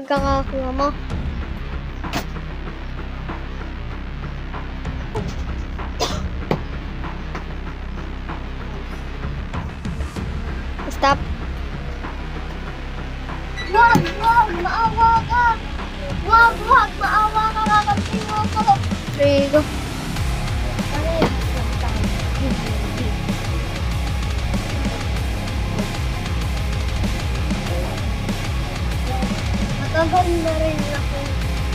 Ikakakuha mo. Stop. Wag, wag, maawa ka. Wag, wag, maawa ka. Kakampi mo ako. Three, go. Matagal na rin ako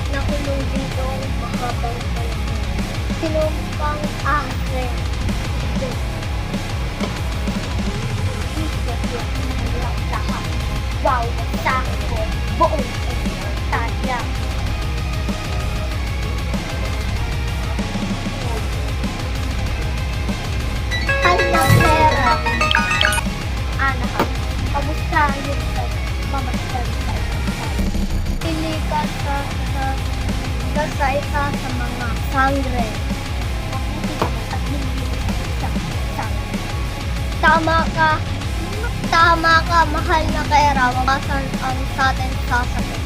nakulong dito ang mahabang panahon. Sinumpang ate. Wow, sa ko, buong tanya. Kanyang pera. Anak, kamusta yung isang Sa, sa, ka sa isa sa mga sangre. Sa. Tama ka. Tama ka, mahal na pera. Makasan ang sa atin sasagot.